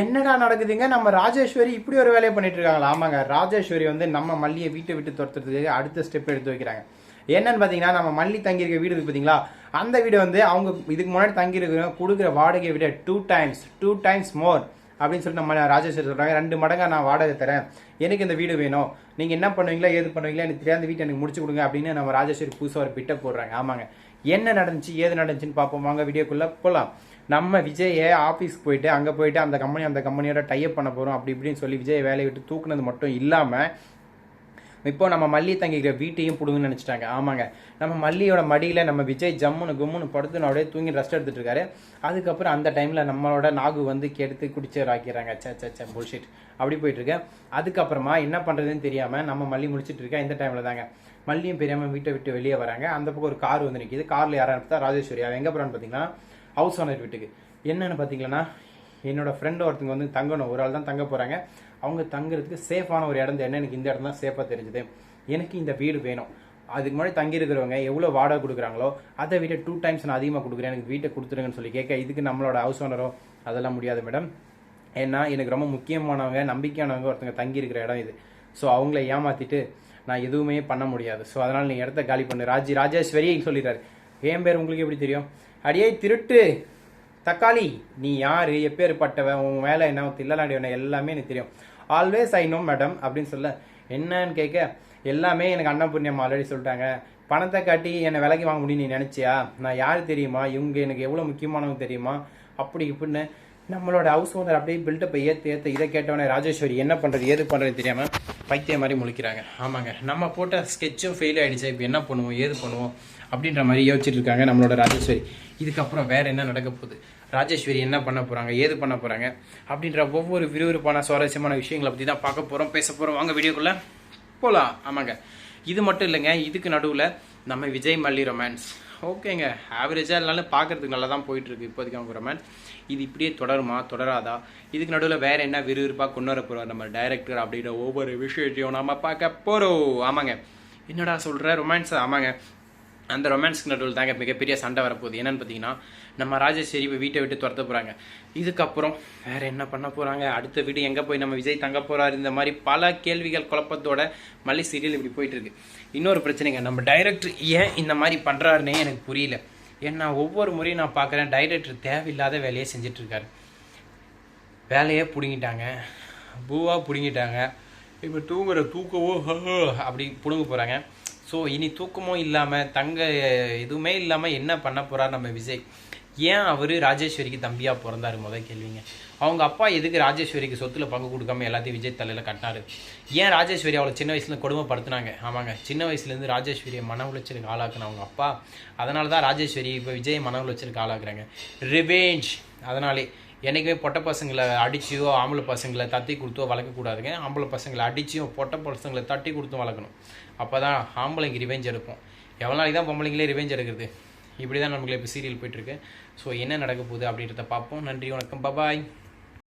என்னடா நடக்குதுங்க? நம்ம ராஜேஸ்வரி இப்படி ஒரு வேலையை பண்ணிட்டு இருக்காங்களா? ஆமாங்க ராஜேஸ்வரி வந்து நம்ம மல்லியை வீட்டை விட்டு துரத்துறதுக்கு அடுத்த ஸ்டெப் எடுத்து வைக்கிறாங்க. என்னன்னு பார்த்தீங்கன்னா நம்ம மல்லி தங்கியிருக்க வீடு இருக்கு பார்த்தீங்களா அந்த வீடு வந்து அவங்க இதுக்கு முன்னாடி தங்கியிருக்கிற கொடுக்குற வாடகையை விட two times two times more அப்படின்னு சொல்லிட்டு நம்ம ராஜேஸ்வரி சொல்கிறாங்க ரெண்டு மடங்காக நான் வாடகை தரேன். எனக்கு இந்த வீடு வேணும். நீங்கள் என்ன பண்ணுவீங்களா ஏது பண்ணுவீங்களா எனக்கு தெரியாத வீட்டை எனக்கு முடிச்சு கொடுங்க அப்படின்னு நம்ம ராஜேஸ்வரி புதுசாக ஒரு பிட்டை போடுறாங்க. ஆமாங்க. என்ன நடந்துச்சு ஏது நடந்துச்சுன்னு பார்ப்போம். வாங்க வீடியோக்குள்ளே போகலாம் நம்ம விஜயை ஆஃபீஸ்க்கு போயிட்டு அங்கே போயிட்டு அந்த கம்பெனி அந்த கம்பெனியோட டைப் பண்ண போகிறோம் அப்படி இப்படின்னு சொல்லி விஜய் வேலையை விட்டு தூக்குனது மட்டும் இல்லாமல் இப்போ நம்ம மல்லி தங்கிக்கிற வீட்டையும் பிடுங்கன்னு நினச்சிட்டாங்க. ஆமாங்க. நம்ம மல்லியோட மடியில் நம்ம விஜய் ஜம்முன்னு கும்முன்னு படுத்து அப்படியே தூங்கி ரெஸ்ட் எடுத்துகிட்டு இருக்காரு. அதுக்கப்புறம் அந்த டைமில் நம்மளோட நாகு வந்து கெடுத்து குடிச்சர் ஆக்கிறாங்க சே சே சே புல்ஷிட் அப்படி போயிட்டுருக்கேன் அதுக்கப்புறமா என்ன பண்ணுறதுன்னு தெரியாமல் நம்ம மல்லி முடிச்சிட்டு இருக்கேன் இந்த டைமில் தாங்க. மல்லியும் பெரியாமல் வீட்டை விட்டு வெளியே வராங்க. அந்த பக்கம் ஒரு கார் வந்து நிற்கிது காரில் யாரும் அனுப்பிச்சா ராஜேஸ்வரி. அவன் எங்கே போகிறான்னு பார்த்தீங்கன்னா ஹவுஸ் ஓனர் வீட்டுக்கு. என்னென்னு பார்த்தீங்கன்னா என்னோடய ஃப்ரெண்டு ஒருத்தங்க வந்து தங்கணும். ஒரு ஆள் தான் தங்க போகிறாங்க அவங்க தங்குறதுக்கு சேஃபான ஒரு இடம் என்ன எனக்கு இந்த இடம் தான் சேஃபாக தெரிஞ்சுது. எனக்கு இந்த வீடு வேணும். அதுக்கு முன்னாடி தங்கியிருக்கிறவங்க எவ்வளோ வாடகை கொடுக்குறாங்களோ அதை விட டூ டைம்ஸ் நான் அதிகமாக கொடுக்குறேன். எனக்கு வீட்டை கொடுத்துருங்கன்னு சொல்லி கேட்க இதுக்கு நம்மளோட ஹவுஸ் ஓனரோ அதெல்லாம் முடியாது மேடம் ஏன்னா எனக்கு ரொம்ப முக்கியமானவங்க நம்பிக்கையானவங்க ஒருத்தங்க தங்கியிருக்கிற இடம் இது. ஸோ அவங்கள ஏமாற்றிட்டு நான் எதுவுமே பண்ண முடியாது. ஸோ அதனால் நீ இடத்த காலி பண்ணு. ராஜி ராஜேஸ்வரி சொல்லிடுறாரு என் பேர் உங்களுக்கு எப்படி தெரியும்? அடியே திருட்டு! தக்காளி நீ யார்? எப்பேற்பட்டவன் உன் வேலை என்ன? தில்லலாடிவன எல்லாமே எனக்கு தெரியும். ஆல்வேஸ் ஐ நோ மேடம் அப்படின்னு சொல்ல என்னன்னு கேட்க எல்லாமே எனக்கு அன்னபூர்ணியம் ஆல்ரெடி சொல்லிட்டாங்க. பணத்தை காட்டி என்னை விலைக்கு வாங்க முடியும் நீ நினைச்சியா? நான் யார் தெரியுமா? இவங்க எனக்கு எவ்வளோ முக்கியமானவங்க தெரியுமா? அப்படி இப்படின்னு நம்மளோட ஹவுஸ் ஓனர் அப்படியே பில்டப்பை ஏற்று ஏற்ற இதை கேட்டவனே ராஜேஸ்வரி என்ன பண்ணுறது ஏது பண்ணுறது தெரியாமல் பைத்தியம் மாதிரி முழிக்கிறாங்க. ஆமாங்க. நம்ம போட்ட ஸ்கெட்சும் ஃபெயில் ஆகிடுச்சு இப்போ என்ன பண்ணுவோம்? ஏது பண்ணுவோம்? அப்படின்ற மாதிரி யோசிச்சுட்டு இருக்காங்க நம்மளோட ராஜேஸ்வரி. இதுக்கப்புறம் வேறு என்ன நடக்க போகுது? ராஜேஸ்வரி என்ன பண்ண போகிறாங்க ஏது பண்ண போகிறாங்க அப்படின்ற ஒவ்வொரு விறுவிறுப்பான சுவாரஸ்யமான விஷயங்களை பற்றி தான் பார்க்க போகிறோம் பேச போகிறோம் வாங்க வீடியோக்குள்ளே போகலாம் ஆமாங்க. இது மட்டும் இல்லைங்க. இதுக்கு நடுவில் நம்ம விஜய் மல்லி ரொமான்ஸ் ஓகேங்க. ஆவரேஜாக இல்லைனாலும் பார்க்கறதுக்கு நல்லா தான் போயிட்டுருக்கு இப்போதைக்கு அவங்க ரொமான்ஸ் இது இப்படியே தொடருமா? தொடராதா? இதுக்கு நடுவில் வேற என்ன விறுவிறுப்பாக கொண்டு வர நம்ம டைரக்டர் அப்படின்ற ஒவ்வொரு விஷயத்தையும் நம்ம பார்க்க போகிறோம் ஆமாங்க. என்னடா சொல்கிற ரொமான்ஸ் ஆமாங்க. அந்த ரொமான்ஸ்க்கு நடுவில் தாங்க மிகப்பெரிய சண்டை வரப்போகுது. என்னன்னு பார்த்தீங்கன்னா நம்ம ராஜேஸ்வரி இப்போ வீட்டை விட்டு துரத்த போகிறாங்க இதுக்கப்புறம் வேற என்ன பண்ண போகிறாங்க அடுத்த வீடு எங்கே போய் நம்ம விஜய் தங்க போகிறாரு இந்த மாதிரி பல கேள்விகள் குழப்பத்தோட மல்லி சீரியல் இப்படி போயிட்டு இருக்கு. இன்னொரு பிரச்சனைங்க நம்ம டைரக்டர் ஏன் இந்த மாதிரி பண்ணுறாருன்னே எனக்கு புரியல. ஏன்னா ஒவ்வொரு முறையும் நான் பார்க்குறேன் டைரக்டர் தேவையில்லாத வேலையை செஞ்சுட்டு இருக்காரு. வேலையே பிடுங்கிட்டாங்க. பூவா பிடுங்கிட்டாங்க. இப்போ தூங்குற தூக்கவோ அப்படி பிடுங்க போகிறாங்க ஸோ இனி தூக்கமும் இல்லாமல் தங்க எதுவுமே இல்லாமல் என்ன பண்ண போகிறார் நம்ம விஜய்? ஏன் அவர் ராஜேஸ்வரிக்கு தம்பியாக பிறந்தாரு? முதல் கேள்விங்க. அவங்க அப்பா எதுக்கு ராஜேஸ்வரிக்கு சொத்தில் பங்கு கொடுக்காம எல்லாத்தையும் விஜய் தலையில் கட்டினாரு? ஏன் ராஜேஸ்வரி அவளை சின்ன வயசுல கொடுமைப்படுத்தினாங்க? ஆமாங்க. சின்ன வயசுலேருந்து ராஜேஸ்வரியை மன உளைச்சலுக்கு ஆளாக்குன அவங்க அப்பா. அதனால தான் ராஜேஸ்வரி இப்போ விஜய் மன உளைச்சலுக்கு ஆளாக்குறாங்க. ரிவேஞ்ச் அதனாலே என்றைக்குமே பொட்டை பசங்களை அடிச்சியோ ஆம்பளை பசங்களை தட்டி கொடுத்தோ வளர்க்கக்கூடாதுங்க. ஆம்பளை பசங்களை அடிச்சியோ பொட்டை பசங்களை தட்டி கொடுத்தும் வளர்க்கணும். அப்போ தான் ஆம்பளைங்க ரிவெஞ்ச் எடுப்போம். எவ்வளோ நாளைக்கு தான் பொம்பளைங்களே ரிவெஞ்ச் எடுக்கிறது? இப்படி தான் நம்மளுக்கு இப்போ சீரியல் போயிட்டுருக்கு ஸோ என்ன நடக்க போகுது அப்படின்றத பார்ப்போம். நன்றி வணக்கம். பபாய்